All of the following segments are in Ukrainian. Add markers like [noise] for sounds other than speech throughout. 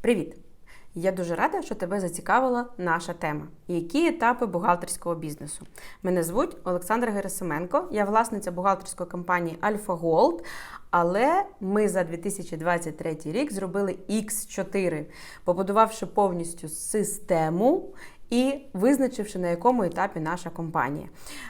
Привіт! Я дуже рада, що тебе зацікавила наша тема. Які етапи бухгалтерського бізнесу? Мене звуть Олександра Герасименко, я власниця бухгалтерської компанії Альфа Голд. Але ми за 2023 рік зробили X4, побудувавши повністю систему і визначивши, на якому етапі наша компанія.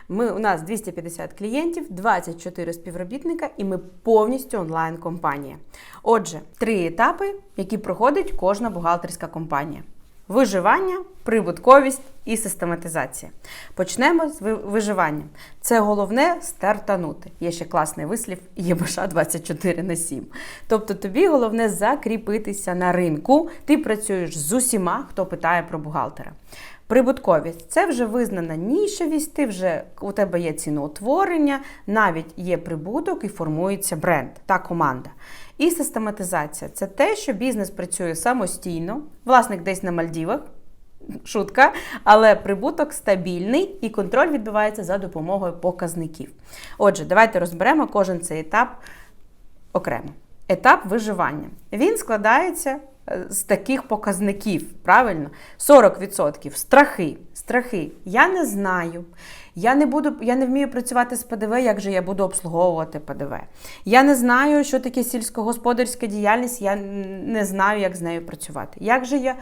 Ми, У нас 250 клієнтів, 24 співробітника, і ми повністю онлайн-компанія. Отже, три етапи, які проходить кожна бухгалтерська компанія. Виживання, прибутковість і систематизація. Почнемо з виживання. Це головне стартанути. Є ще класний вислів ЄБШ 24 на 7. Тобто тобі головне закріпитися на ринку. Ти працюєш з усіма, хто питає про бухгалтера. Прибутковість це вже визнана нішевість, ти вже у тебе є ціноутворення, навіть є прибуток і формується бренд та команда. І систематизація це те, що бізнес працює самостійно, власник десь на Мальдівах. Шутка, але прибуток стабільний і контроль відбувається за допомогою показників. Отже, давайте розберемо кожен цей етап окремо. Етап виживання. Він складається з таких показників. Правильно? 40% страхи. Страхи. Я не знаю. Я не буду, я не вмію працювати з ПДВ, як же я буду обслуговувати ПДВ. Я не знаю, що таке сільськогосподарська діяльність, я не знаю, як з нею працювати. Як же я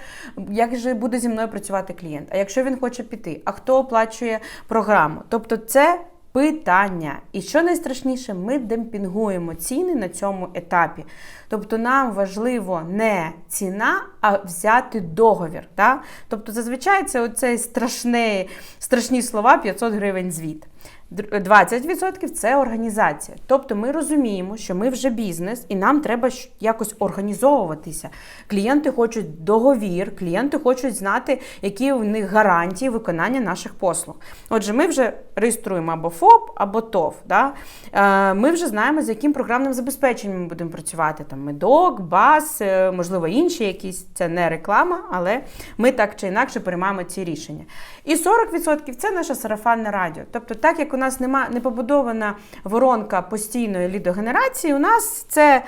як же буде зі мною працювати клієнт? А якщо він хоче піти, а хто оплачує програму? Тобто, це питання. І що найстрашніше, ми демпінгуємо ціни на цьому етапі. Тобто нам важливо не ціна, а взяти договір. Да? Тобто, зазвичай це оцей страшний, страшні слова 500 гривень звіт. 20% це організація. Тобто ми розуміємо, що ми вже бізнес і нам треба якось організовуватися. Клієнти хочуть договір, клієнти хочуть знати, які у них гарантії виконання наших послуг. Отже, ми вже реєструємо або ФОП, або ТОВ. Да? Е, Ми вже знаємо, з яким програмним забезпеченням ми будемо працювати. Там медок, бас, е, можливо, інші якісь. Це не реклама, але ми так чи інакше приймаємо ці рішення. І 40% це наше сарафанне радіо. Тобто, так як нас нема не побудована воронка постійної лідогенерації, у нас це.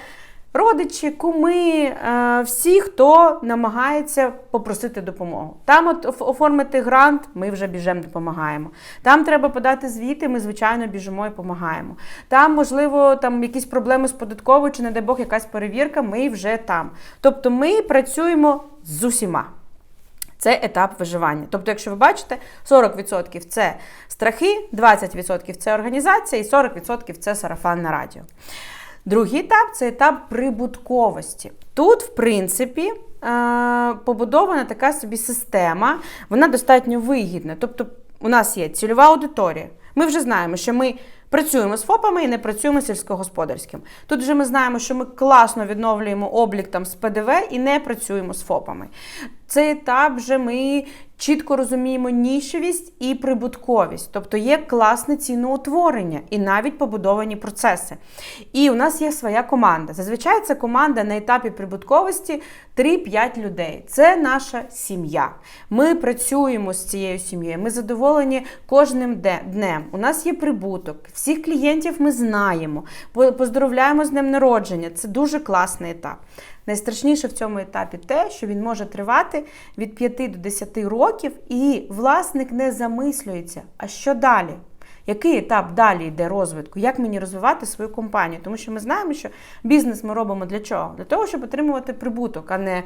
Родичі, куми, е, всі, хто намагається попросити допомогу. Там от оформити грант, ми вже біжемо, допомагаємо. Там треба подати звіти, ми звичайно біжимо і допомагаємо. Там, можливо, там якісь проблеми з податковою, чи, не дай Бог, якась перевірка, ми вже там. Тобто ми працюємо з усіма. Це етап виживання. Тобто, якщо ви бачите, 40% це страхи, 20% це організація і 40% це сарафанне радіо. Другий етап це етап прибутковості. Тут, в принципі, е, побудована така собі система, вона достатньо вигідна. Тобто, у нас є цільова аудиторія. Ми вже знаємо, що ми працюємо з ФОПами і не працюємо сільськогосподарським. Тут вже ми знаємо, що ми класно відновлюємо облік там з ПДВ і не працюємо з ФОПами. Цей етап вже ми чітко розуміємо нішевість і прибутковість, тобто є класне ціноутворення і навіть побудовані процеси. І у нас є своя команда. Зазвичай це команда на етапі прибутковості 3-5 людей. Це наша сім'я. Ми працюємо з цією сім'єю. Ми задоволені кожним днем. У нас є прибуток. Всіх клієнтів ми знаємо. Поздоровляємо з днем народження. Це дуже класний етап. Найстрашніше в цьому етапі те, що він може тривати від 5 до 10 років, і власник не замислюється, а що далі? Який етап далі йде розвитку? Як мені розвивати свою компанію? Тому що ми знаємо, що бізнес ми робимо для чого? Для того, щоб отримувати прибуток, а не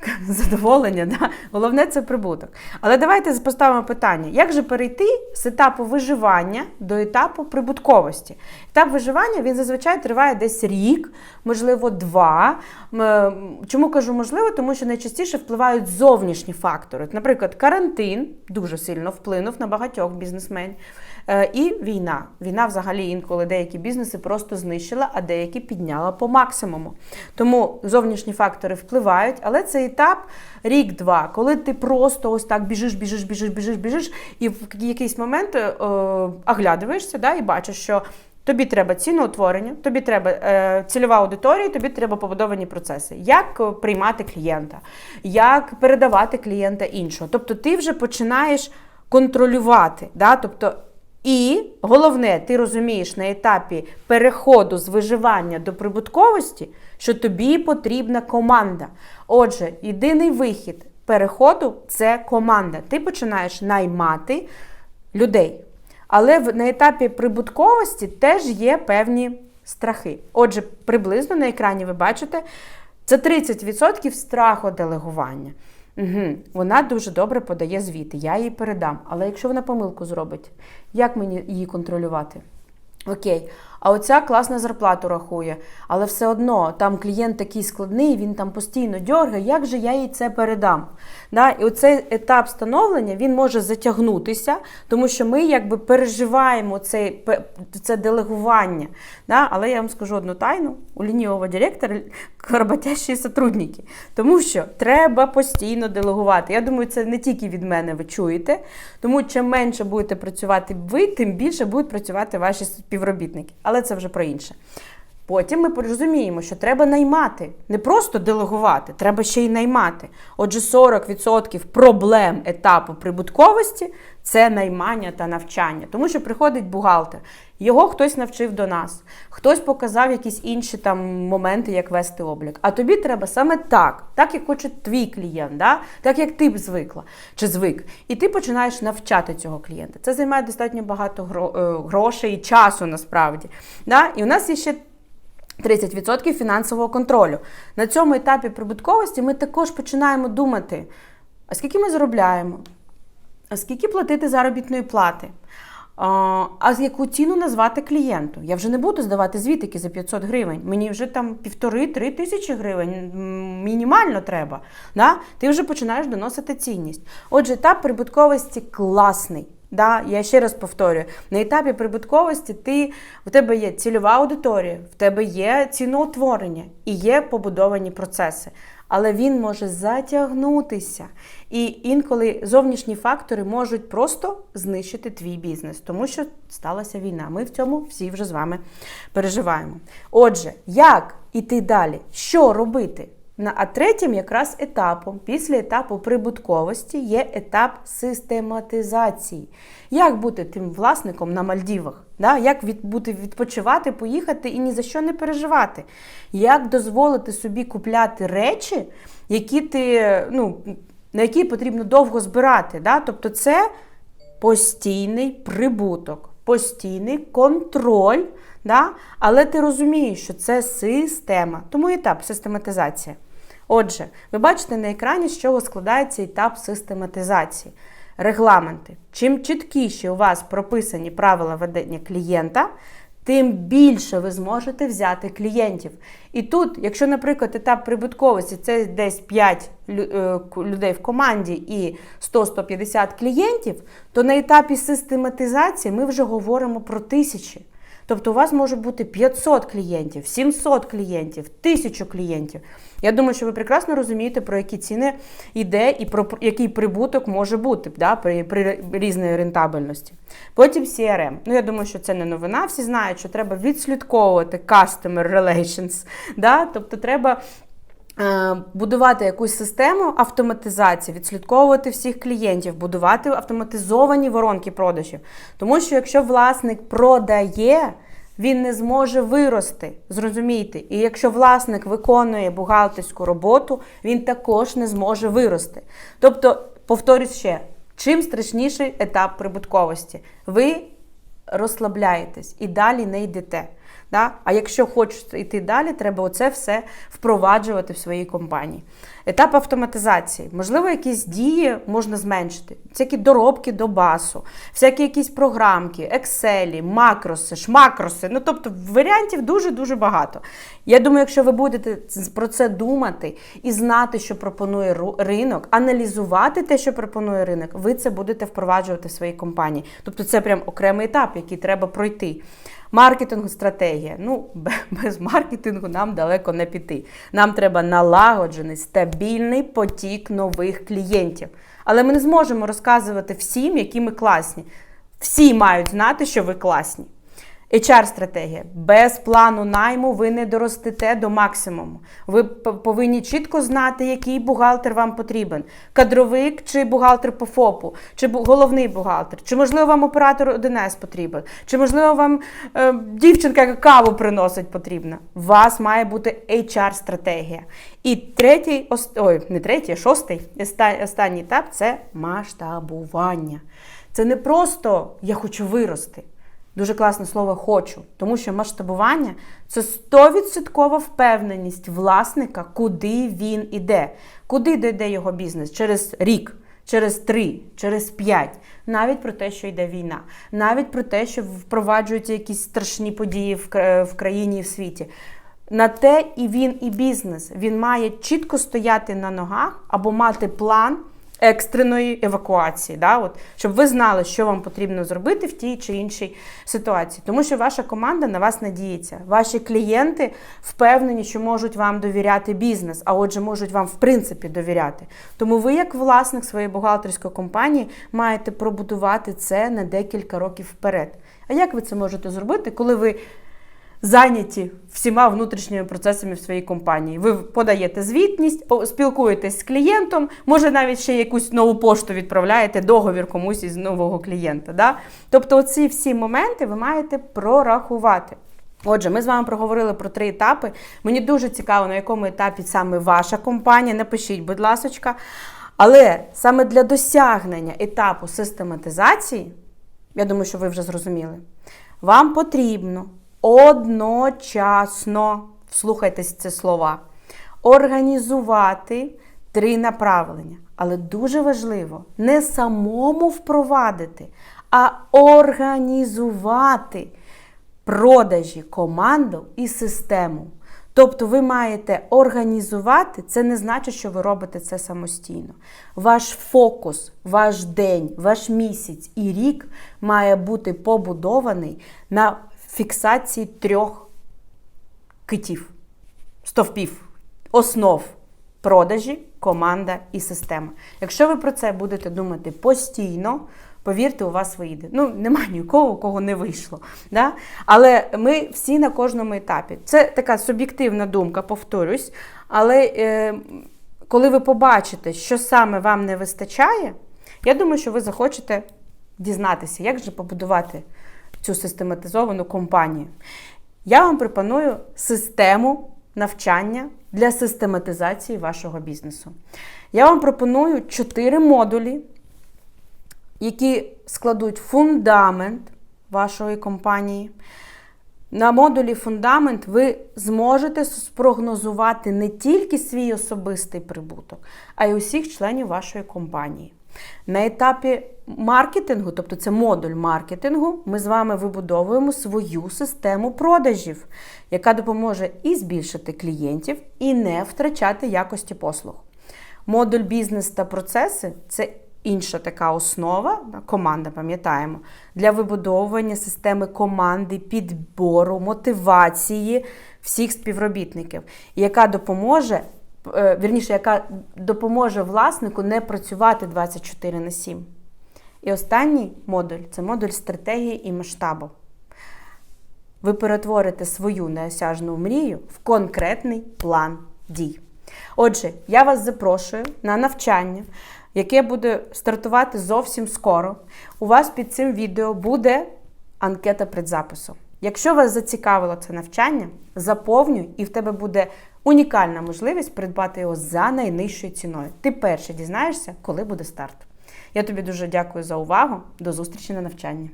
[laughs] задоволення. Да? Головне це прибуток. Але давайте поставимо питання: як же перейти з етапу виживання до етапу прибутковості? Етап виживання він зазвичай триває десь рік, можливо, два. Е, Чому кажу можливо? Тому що найчастіше впливають зовнішні фактори. Наприклад, карантин дуже сильно вплинув на багатьох бізнесменів. Е, І війна. Війна взагалі інколи деякі бізнеси просто знищила, а деякі підняла по максимуму. Тому зовнішні фактори впливають, але це етап рік-два, коли ти просто ось так біжиш, біжиш, біжиш, біжиш, біжиш, і в якийсь момент е, оглядуєшся да, і бачиш, що. Тобі треба ціноутворення, тобі треба е, цільова аудиторія, тобі треба побудовані процеси. Як е, приймати клієнта, як передавати клієнта іншого. Тобто ти вже починаєш контролювати. Да? Тобто І головне, ти розумієш на етапі переходу з виживання до прибутковості, що тобі потрібна команда. Отже, єдиний вихід переходу це команда. Ти починаєш наймати людей. Але на етапі прибутковості теж є певні страхи. Отже, приблизно на екрані ви бачите, це 30% страху делегування. Угу. Вона дуже добре подає звіти, я їй передам. Але якщо вона помилку зробить, як мені її контролювати? Окей, а оця класна зарплату рахує, але все одно там клієнт такий складний, він там постійно дьоргає, як же я їй це передам? Да? І оцей етап становлення він може затягнутися, тому що ми якби переживаємо пе- це делегування. Да? Але я вам скажу одну тайну: у лінійного директора роботящі сотрудники. Тому що треба постійно делегувати. Я думаю, це не тільки від мене ви чуєте. Тому чим менше будете працювати ви, тим більше будуть працювати ваші співробітники. Але це вже про інше. Потім ми розуміємо, що треба наймати, не просто делегувати, треба ще й наймати. Отже, 40% проблем етапу прибутковості це наймання та навчання. Тому що приходить бухгалтер, його хтось навчив до нас, хтось показав якісь інші там моменти, як вести облік. А тобі треба саме так, так як хоче твій клієнт, да? так як ти б звикла чи звик. І ти починаєш навчати цього клієнта. Це займає достатньо багато е, грошей і часу насправді. Да? І у нас є ще 30% фінансового контролю. На цьому етапі прибутковості ми також починаємо думати, а скільки ми заробляємо, а скільки платити заробітної плати, а, з яку ціну назвати клієнту. Я вже не буду здавати звітики за 500 гривень. Мені вже там півтори-три тисячі гривень мінімально треба. Да? Ти вже починаєш доносити цінність. Отже, етап прибутковості класний. Да, я ще раз повторюю: на етапі прибутковості ти, у тебе є цільова аудиторія, в тебе є ціноутворення і є побудовані процеси. Але він може затягнутися. І інколи зовнішні фактори можуть просто знищити твій бізнес, тому що сталася війна. Ми в цьому всі вже з вами переживаємо. Отже, як іти далі? Що робити? А третім якраз етапом, після етапу прибутковості, є етап систематизації. Як бути тим власником на Мальдівах? Да? Як від, бути відпочивати, поїхати і ні за що не переживати? Як дозволити собі купляти речі, які ти, ну, на які потрібно довго збирати? Да? Тобто це постійний прибуток, постійний контроль, да? але ти розумієш, що це система, тому етап систематизація. Отже, ви бачите на екрані, з чого складається етап систематизації. Регламенти. Чим чіткіше у вас прописані правила ведення клієнта, тим більше ви зможете взяти клієнтів. І тут, якщо, наприклад, етап прибутковості це десь 5 лю- е, людей в команді і 100-150 клієнтів, то на етапі систематизації ми вже говоримо про тисячі. Тобто у вас може бути 500 клієнтів, 700 клієнтів, 1000 клієнтів. Я думаю, що ви прекрасно розумієте, про які ціни йде і про який прибуток може бути да, при, при різної рентабельності. Потім CRM. Ну, я думаю, що це не новина. Всі знають, що треба відслідковувати customer relations. [laughs] Да? Тобто треба е, будувати якусь систему автоматизації, відслідковувати всіх клієнтів, будувати автоматизовані воронки продажів. Тому що якщо власник продає, він не зможе вирости, зрозумійте. І якщо власник виконує бухгалтерську роботу, він також не зможе вирости. Тобто, повторюсь ще, чим страшніший етап прибутковості, ви розслабляєтесь і далі не йдете. Да? А якщо хочете йти далі, треба оце все впроваджувати в своїй компанії. Етап автоматизації. Можливо, якісь дії можна зменшити. Всякі доробки до басу, всякі якісь програмки, екселі, макроси, шмакроси. Ну, тобто варіантів дуже-дуже багато. Я думаю, якщо ви будете про це думати і знати, що пропонує ринок, аналізувати те, що пропонує ринок, ви це будете впроваджувати в своїй компанії. Тобто це прям окремий етап, який треба пройти. Маркетингу стратегія. Ну, [laughs] без маркетингу нам далеко не піти. Нам треба налагоджений стабільний потік нових клієнтів. Але ми не зможемо розказувати всім, які ми класні. Всі мають знати, що ви класні. HR-стратегія. Без плану найму ви не доростете до максимуму. Ви повинні чітко знати, який бухгалтер вам потрібен: кадровик чи бухгалтер по ФОПу, чи головний бухгалтер, чи можливо вам оператор 1С потрібен, чи можливо вам е, дівчинка, яка каву приносить, потрібна. У вас має бути HR-стратегія. І третій, ой, не третій, а шостий, останній етап це масштабування. Це не просто я хочу вирости. Дуже класне слово хочу, тому що масштабування це 100% впевненість власника, куди він іде, куди дійде його бізнес через рік, через три, через п'ять. Навіть про те, що йде війна, навіть про те, що впроваджуються якісь страшні події в в країні і в світі. На те і він, і бізнес. Він має чітко стояти на ногах або мати план екстреної евакуації, да? От, щоб ви знали, що вам потрібно зробити в тій чи іншій ситуації. Тому що ваша команда на вас надіється. Ваші клієнти впевнені, що можуть вам довіряти бізнес, а отже, можуть вам в принципі довіряти. Тому ви, як власник своєї бухгалтерської компанії, маєте пробудувати це на декілька років вперед. А як ви це можете зробити, коли ви зайняті всіма внутрішніми процесами в своїй компанії. Ви подаєте звітність, спілкуєтесь з клієнтом, може навіть ще якусь нову пошту відправляєте, договір комусь із нового клієнта. Да? Тобто, оці всі моменти ви маєте прорахувати. Отже, ми з вами проговорили про три етапи. Мені дуже цікаво, на якому етапі саме ваша компанія. Напишіть, будь ласочка. Але саме для досягнення етапу систематизації, я думаю, що ви вже зрозуміли, вам потрібно одночасно, вслухайтесь ці слова, організувати три направлення. Але дуже важливо не самому впровадити, а організувати продажі, команду і систему. Тобто ви маєте організувати, це не значить, що ви робите це самостійно. Ваш фокус, ваш день, ваш місяць і рік має бути побудований на фіксації трьох китів, стовпів, основ продажі, команда і система. Якщо ви про це будете думати постійно, повірте, у вас вийде. Ну, немає нікого, у кого не вийшло. Да? Але ми всі на кожному етапі. Це така суб'єктивна думка, повторюсь. Але е, коли ви побачите, що саме вам не вистачає, я думаю, що ви захочете дізнатися, як же побудувати цю систематизовану компанію. Я вам пропоную систему навчання для систематизації вашого бізнесу. Я вам пропоную чотири модулі, які складуть фундамент вашої компанії. На модулі фундамент ви зможете спрогнозувати не тільки свій особистий прибуток, а й усіх членів вашої компанії. На етапі маркетингу, тобто це модуль маркетингу, ми з вами вибудовуємо свою систему продажів, яка допоможе і збільшити клієнтів, і не втрачати якості послуг. Модуль бізнес та процеси це інша така основа, команда, пам'ятаємо, для вибудовування системи команди, підбору, мотивації всіх співробітників, яка допоможе, вірніше, яка допоможе власнику не працювати 24 на 7. І останній модуль це модуль стратегії і масштабу. Ви перетворите свою неосяжну мрію в конкретний план дій. Отже, я вас запрошую на навчання, яке буде стартувати зовсім скоро. У вас під цим відео буде анкета предзапису. Якщо вас зацікавило це навчання, заповнюй, і в тебе буде унікальна можливість придбати його за найнижчою ціною. Ти перше дізнаєшся, коли буде старт. Я тобі дуже дякую за увагу. До зустрічі на навчанні.